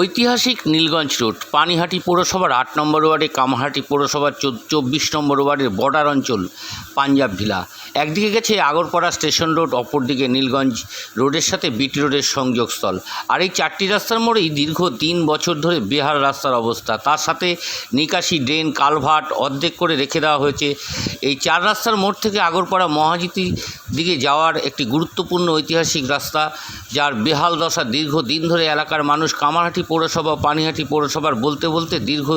ঐতিহাসিক নীলগঞ্জ রোড, পানিহাটি পৌরসভার আট নম্বর ওয়ার্ডে, কামারহাটি পৌরসভার চব্বিশ নম্বর ওয়ার্ডের বর্ডার অঞ্চল, পাঞ্জাব ভিলা। একদিকে গেছে আগরপাড়া স্টেশন রোড, অপরদিকে নীলগঞ্জ রোডের সাথে বিটি রোডের সংযোগস্থল। আর এই চারটি রাস্তার মোড়েই দীর্ঘ তিন বছর ধরে বেহাল রাস্তার অবস্থা। তার সাথে নিকাশি ড্রেন, কালভার্ট অর্ধেক করে রেখে দেওয়া হয়েছে। এই চার রাস্তার মোড় থেকে আগরপাড়া মহাজিতি দিকে যাওয়ার একটি গুরুত্বপূর্ণ ঐতিহাসিক রাস্তা, যার বেহাল দশা দীর্ঘ দিন ধরে এলাকার মানুষ কামারহাটি পৌরসভা, পানিহাটি পৌরসভার বলতে বলতে দীর্ঘ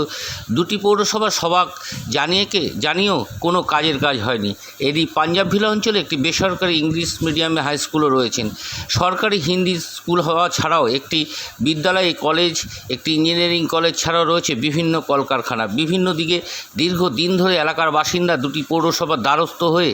দুটি পৌরসভা সবাক জানিয়েকে জানিয়েও কোনো কাজের কাজ হয়নি। এরই পাঞ্জাব ভিলা অঞ্চলে একটি বেসরকারি ইংলিশ মিডিয়ামে হাই স্কুলও রয়েছেন। সরকারি হিন্দি স্কুল হওয়া ছাড়াও একটি বিদ্যালয়, কলেজ, একটি ইঞ্জিনিয়ারিং কলেজ ছাড়াও রয়েছে বিভিন্ন কলকারখানা। বিভিন্ন দিকে দীর্ঘ দিন ধরে এলাকার বাসিন্দা দুটি পৌরসভার দ্বারস্থ হয়ে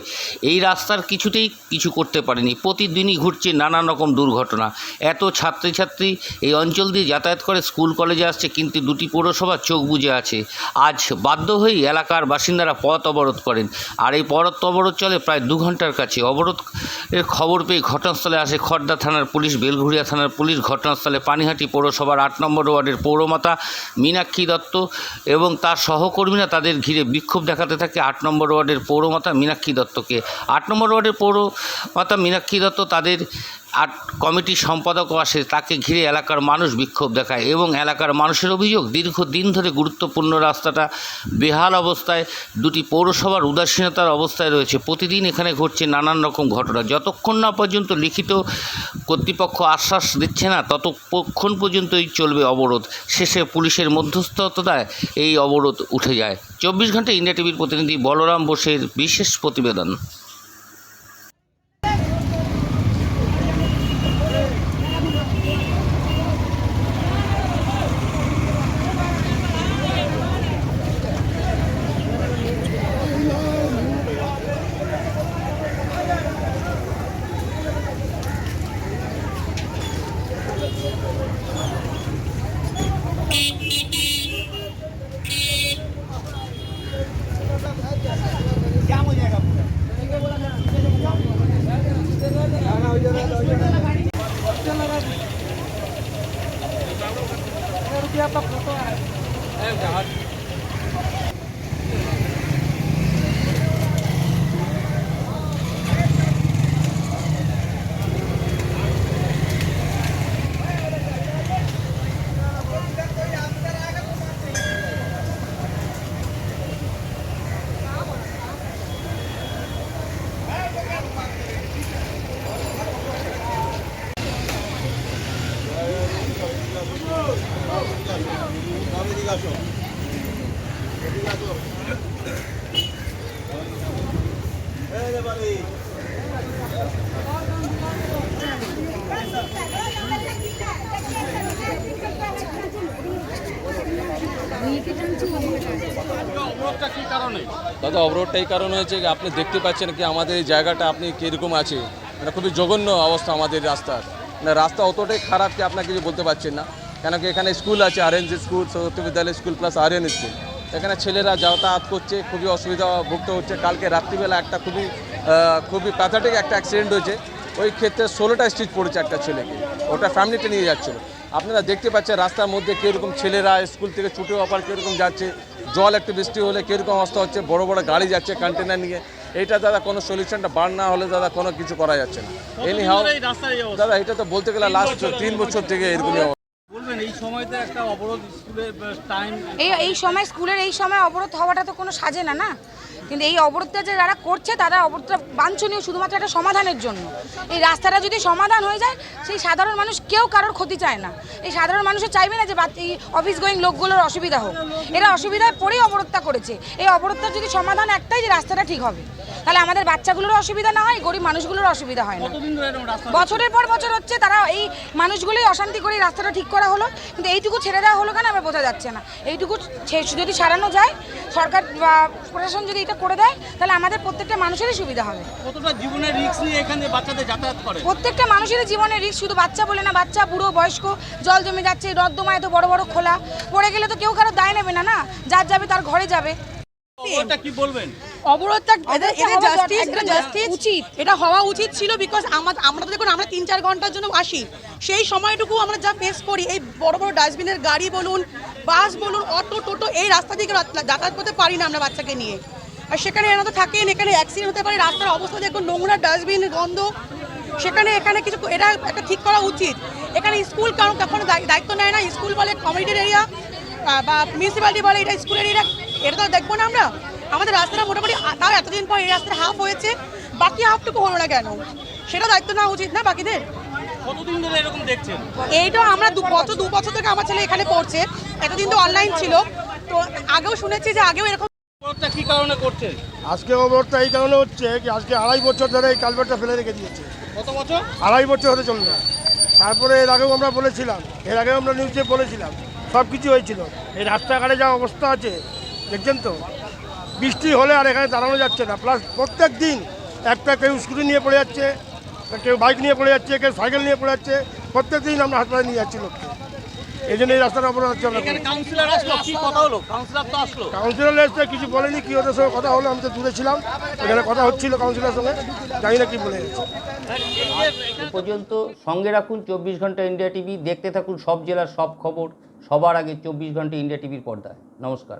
এই রাস্তার কিছুতেই কিছু করতে পারেনি। প্রতিদিনই ঘটছে নানান রকম দুর্ঘটনা। এত ছাত্রছাত্রী এই অঞ্চল দিয়ে যাতায়াত করে স্কুল কলেজে আসছে, কিন্তু দুটি পৌরসভা চোখ বুজে আছে। আজ বাধ্য হয়েই এলাকার বাসিন্দারা পথ অবরোধ করেন। আর এই পথ অবরোধ চলে প্রায় দু ঘণ্টার কাছে। অবরোধ এর খবর পেয়ে ঘটনাস্থলে আসে খড়দা থানার পুলিশ, বেলঘুরিয়া থানার পুলিশ। ঘটনাস্থলে পানিহাটি পৌরসভার আট নম্বর ওয়ার্ডের পৌরমাতা মীনাক্ষী দত্ত এবং তার সহকর্মীরা তাদের ঘিরে বিক্ষোভ দেখাতে থাকে আট নম্বর ওয়ার্ডের পৌরমাতা মীনাক্ষী দত্তকে। আট নম্বর ওয়ার্ডের পৌরমাতা মীনাক্ষী দত্ত তাদের আট কমিটির সম্পাদকও আসে তাকে ঘিরে এলাকার মানুষ বিক্ষোভ দেখায় এবং এলাকার মানুষের অভিযোগ, দীর্ঘদিন ধরে গুরুত্বপূর্ণ রাস্তাটা বেহাল অবস্থায়, দুটি পৌরসভার উদাসীনতার অবস্থায় রয়েছে। প্রতিদিন এখানে ঘটছে নানান রকম ঘটনা। যতক্ষণ না পর্যন্ত লিখিত কর্তৃপক্ষ আশ্বাস দিচ্ছে না, ততক্ষণ পর্যন্তই চলবে অবরোধ। শেষে পুলিশের মধ্যস্থতায় এই অবরোধ উঠে যায়। চব্বিশ ঘণ্টা ইন্ডিয়া টিভির প্রতিনিধি বলরাম বোসের বিশেষ প্রতিবেদন। રૂપિયા તો ખોટો આવે দাদা অবরোধটা এই কারণ হয়েছে আপনি দেখতে পাচ্ছেন কি আমাদের এই জায়গাটা আপনি কীরকম আছে। মানে খুবই জঘন্য অবস্থা আমাদের রাস্তার। মানে রাস্তা অতটাই খারাপ কি আপনাকে কিছু বলতে পারছেন না? কেন কি এখানে স্কুল আছে আরএন স্কুল, সরস্বতী বিদ্যালয় স্কুল প্লাস আরএন স্কুল। এখানে ছেলেরা যাতায়াত করছে, খুবই অসুবিধা ভুগতে হচ্ছে। কালকে রাত্রিবেলা একটা খুবই খুবই প্যাথাটিক একটা অ্যাক্সিডেন্ট হয়েছে। ওই ক্ষেত্রে ষোলোটা স্টিচ পড়েছে একটা ছেলেকে। ওটা ফ্যামিলিতে নিয়ে যাচ্ছিল। আপনারা দেখতে পাচ্ছেন রাস্তার মধ্যে কীরকম ছেলেরা স্কুল থেকে ছুটে অপার কীরকম যাচ্ছে জল একটু বৃষ্টি হলে কীরকম অবস্থা হচ্ছে বড় বড় গাড়ি যাচ্ছে কন্টেনার নিয়ে। এটা দাদা কোনো সলিউশনটা বার না হলে দাদা কোনো কিছু করা যাচ্ছে না। এনি হাও দাদা এটা তো বলতে গেলে লাস্ট তিন বছর থেকে এরকমই বলবেন এই সময়তে অবরোধ টাইম এই এই সময় স্কুলের এই সময় অবরোধ হওয়াটা তো কোনো সাজে না না? কিন্তু এই অবরোধটা যে যারা করছে তারা অবরোধটা বাঞ্ছনীয় শুধুমাত্র একটা সমাধানের জন্য। এই রাস্তাটা যদি সমাধান হয়ে যায় সেই সাধারণ মানুষ কেউ কারোর ক্ষতি চায় না। এই সাধারণ মানুষও চাইবে না যে এই অফিস গোয়িং লোকগুলোর অসুবিধা হোক। এরা অসুবিধায় পরেই অবরোধটা করেছে। এই অবরোধটার যদি সমাধান একটাই যে রাস্তাটা ঠিক হবে তাহলে আমাদের বাচ্চাগুলোর অসুবিধা না হয় গরিব মানুষগুলোর অসুবিধা হয় না। বছরের পর বছর হচ্ছে তারা এই মানুষগুলোই অশান্তি করে রাস্তাটা ঠিক করা হলো। কিন্তু এইটুকু ছেড়ে দেওয়া হলো কেন? আমার বোঝা যাচ্ছে না। এইটুকু যদি সারানো যায় সরকার বা প্রশাসন যদি এটা করে দেয় তাহলে আমাদের প্রত্যেকটা মানুষেরই সুবিধা হবে। কতটা জীবনের রিস্ক নিয়ে এখানে বাচ্চাদের যাতায়াত করে? প্রত্যেকটা মানুষেরই জীবনের রিস্ক শুধু বাচ্চা বলে না বাচ্চা বুড়ো বয়স্ক জল জমে যাচ্ছে নর্দমা এত বড় বড় খোলা। পড়ে গেলে তো কেউ কারও দায় নেবে না না? যার যাবে তার ঘরে যাবে। ওটা কি বলবেন? অবরোধটা এদের এদের জাস্টিস এটা জাস্টিস উচিত। এটা হওয়া উচিত ছিল বিকজ আমরা আমরা তো দেখুন আমরা তিন চার ঘণ্টার জন্য আসি। সেই সময়টুকু আমরা যা ফেস করি এই বড় বড় ডাস্টবিনের গাড়ি বলুন বাস বলুন অটো টোটো এই রাস্তা দিয়ে রা- যাতায়াত করতে পারি না আমরা বাচ্চাকে নিয়ে। আর সেখানে এরা তো থাকেন এখানে অ্যাক্সিডেন্ট হতে পারে রাস্তার অবস্থা দেখুন নোংরা ডাস্টবিন গন্ধ। সেখানে এখানে কিছু এটা একটা ঠিক করা উচিত। এখানে স্কুল কারণ কখনো দায়- দায়িত্ব নেয় না স্কুল বলে কমিউনিটির এরিয়া বা মিউনিসিপ্যালিটি বলে এটা স্কুলের এরিয়া এটা তো দেখব না আমরা। আমাদের রাস্তাটা মোটামুটি তাও এতদিন পর এই রাস্তাটা হাফ হয়েছে বাকি হাফটুকু হলো না কেন? সেটা দায়িত্ব নেওয়া উচিত না বাকিদের? কতদিন ধরে এরকম দেখছেন? এইটা আমরা দু বছর দু বছর থেকে আমার ছেলে এখানে পড়ছে এতদিন তো অনলাইন ছিল। তো আগেও শুনেছি যে আগেও এরকম অবরোধটা কি কারণে করছেন? আজকে অবরোধটা এই কারণে হচ্ছে কি আজকে আড়াই বছর ধরে এই কালভারটা ফেলে রেখে দিয়েছে। কত বছর? আড়াই বছর হতে চলবে তারপরে এর আগেও আমরা বলেছিলাম এর আগেও আমরা নিউজে বলেছিলাম সব কিছু হয়েছিল। এই রাস্তাঘাটে যা অবস্থা আছে দেখছেন তো? বৃষ্টি হলে আর এখানে দাঁড়ানো যাচ্ছে না। প্লাস প্রত্যেক দিন একটা কেউ স্কুটি নিয়ে পড়ে যাচ্ছে কেউ বাইক নিয়ে পড়ে যাচ্ছে কেউ সাইকেল নিয়ে পড়ে যাচ্ছে। প্রত্যেক দিন আমরা হাসপাতালে নিয়ে যাচ্ছি লোককে। এই জন্য এই রাস্তার অবরোধ হচ্ছে আমরা কাউন্সিলর আসলো কি কথা হলো? কাউন্সিলর তো আসলো। কাউন্সিলর এসে কিছু বলেনি কি ওদের সঙ্গে কথা হলো আমি তো দূরে ছিলাম। এখানে কথা হচ্ছিল কাউন্সিলর সঙ্গে জানি না কি বলে গেছে। পর্যন্ত সঙ্গে রাখুন চব্বিশ ঘণ্টা ইন্ডিয়া টিভি দেখতে থাকুন সব জেলার সব খবর সবার আগে চব্বিশ ঘণ্টা ইন্ডিয়া টিভির পর্দায়। নমস্কার।